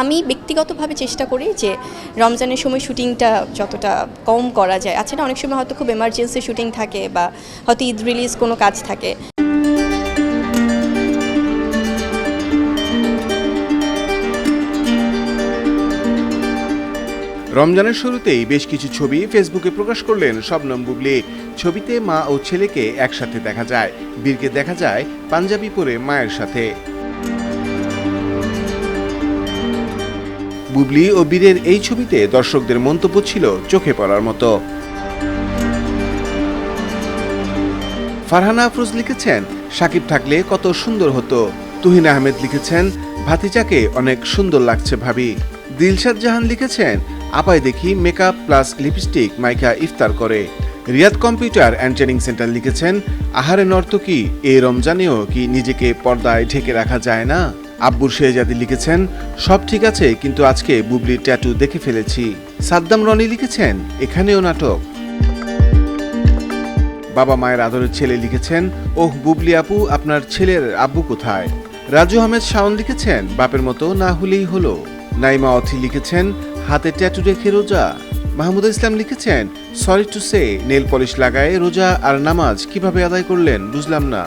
আমি ব্যক্তিগতভাবে চেষ্টা করি যে রমজানের সময় শুটিংটা যতটা কম করা যায়। আছে না অনেক সময় হয়তো খুব এমার্জেন্সি শুটিং থাকে বা হয়তো ঈদ রিলিজ কোনো কাজ থাকে। রমজানের শুরুতেই বেশ কিছু ছবি ফেসবুকে প্রকাশ করলেন শবনম বুবলি। ছবিতে মা ও ছেলেকে একসাথে দেখা যায়। বীরকে দেখা যায় পাঞ্জাবি পরে মায়ের সাথে। বুবলি ও বীরের এই ছবিতে দর্শকদের মন্তব্য ছিল চোখে পড়ার মতো। ফারহানা আফরোজ লিখেছেন, সাকিব থাকলে কত সুন্দর হতো। তুহিন আহমেদ লিখেছেন, ভাতিজাকে অনেক সুন্দর লাগছে ভাবি। দিলশাদ জাহান লিখেছেন আপায় দেখি মেকআপ প্লাস লিপস্টিক মাইকা ইফতার করে। Riyad computer and training centre লিখেছেন, আহারে নর্তকী এই রমজানেও কি নিজেকে পর্দায় ঢেকে রাখা যায় না? আব্বুর শেহজাদি লিখেছেন, সব ঠিক আছে, কিন্তু আজকে বুবলির ট্যাটু দেখে ফেলেছি। সাদ্দাম রনি লিখেছেন, এখানেও নাটক। বাবা মায়ের আদরের ছেলে লিখেছেন, ওহ বুবলি আপু, আপনার ছেলের আব্বু কোথায়? রাজু আহমেদ শাওন লিখেছেন, বাপের মতো না হলেই হলো। নাইমা অথি লিখেছেন, হাতে ট্যাটু রেখে রোজা। মাহমুদ ইসলাম লিখেছেন sorry to say nail polish লাগায় রোজা আর নামাজ কীভাবে আদায় করলেন, বুঝলাম না।